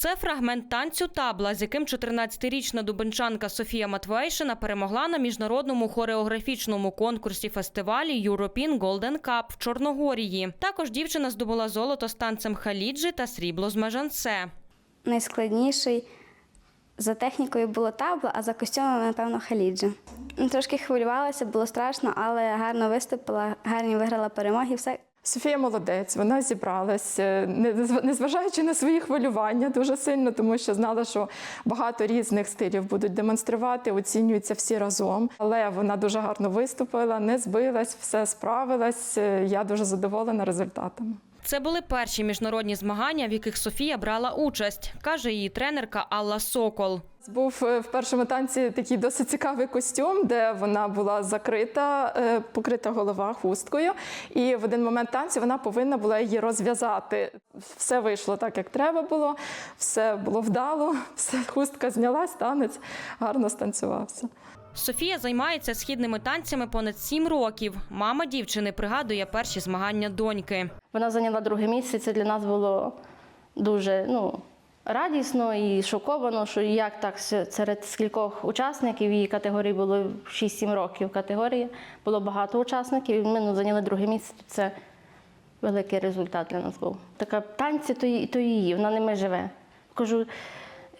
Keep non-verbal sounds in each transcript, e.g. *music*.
Це фрагмент танцю табла, з яким 14-річна дубенчанка Софія Матвейшина перемогла на міжнародному хореографічному конкурсі фестивалі European Golden Cup в Чорногорії. Також дівчина здобула золото з танцем халіджі та срібло з межанце. Найскладніший за технікою було табло, а за костюмом, напевно, халіджі. Трошки хвилювалася, було страшно, але гарно виступила, гарні виграла перемоги. Все Софія молодець, вона зібралась, е, незважаючи на свої хвилювання дуже сильно, тому що знала, що багато різних стилів будуть демонструвати, оцінюються всі разом. Але вона дуже гарно виступила, не збилась, все справилась. Е, Я дуже задоволена результатами. Це були перші міжнародні змагання, в яких Софія брала участь, каже її тренерка Алла Сокол. Був е, в першому танці такий досить цікавий костюм, де вона була закрита, е, покрита голова хусткою. І в один момент танцю вона повинна була її розв'язати. Все вийшло так, як треба було, все було вдало, *laughs* все, хустка знялась, танець гарно станцювався. Софія займається східними танцями понад сім років. Мама дівчини пригадує перші змагання доньки. Вона зайняла друге місце. Це для нас було дуже ну, радісно і шоковано, що як так серед скількох учасників її категорії було 6-7 років категорії, було багато учасників, і ми ну, зайняли друге місце. Це великий результат для нас був. Така танці то, то її, вона ними живе. Кажу,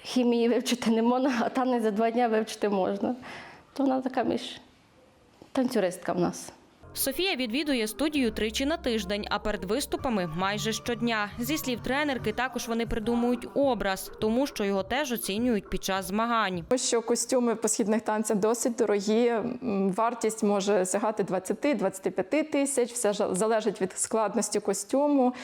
хімії вивчити не можна, а танець за два дні вивчити можна. То вона така між танцюристка в нас. Софія відвідує студію тричі на тиждень, а перед виступами майже щодня. Зі слів тренерки, також вони придумують образ, тому що його теж оцінюють під час змагань. Що костюми по східних танцях досить дорогі. Вартість може сягати 20-25 тисяч, все залежить від складності костюму.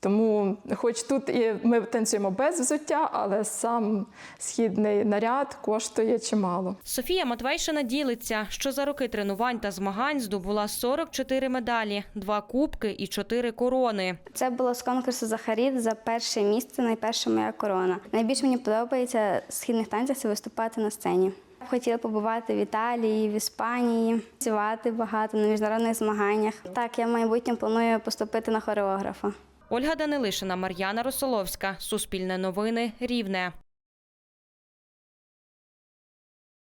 Тому, хоч тут і ми танцюємо без взуття, але сам східний наряд коштує чимало. Софія Матвейшина ділиться, що за роки тренувань та змагань здобула 44 медалі, два кубки і чотири корони. це було з конкурсу Захаріт за перше місце, найперша моя корона. Найбільше мені подобається в східних танцях це виступати на сцені. Хотіла побувати в Італії, в Іспанії, працювати багато на міжнародних змаганнях. Так, я в майбутньому планую поступити на хореографа. Ольга Данилишина, Мар'яна Росоловська. Суспільне новини. Рівне.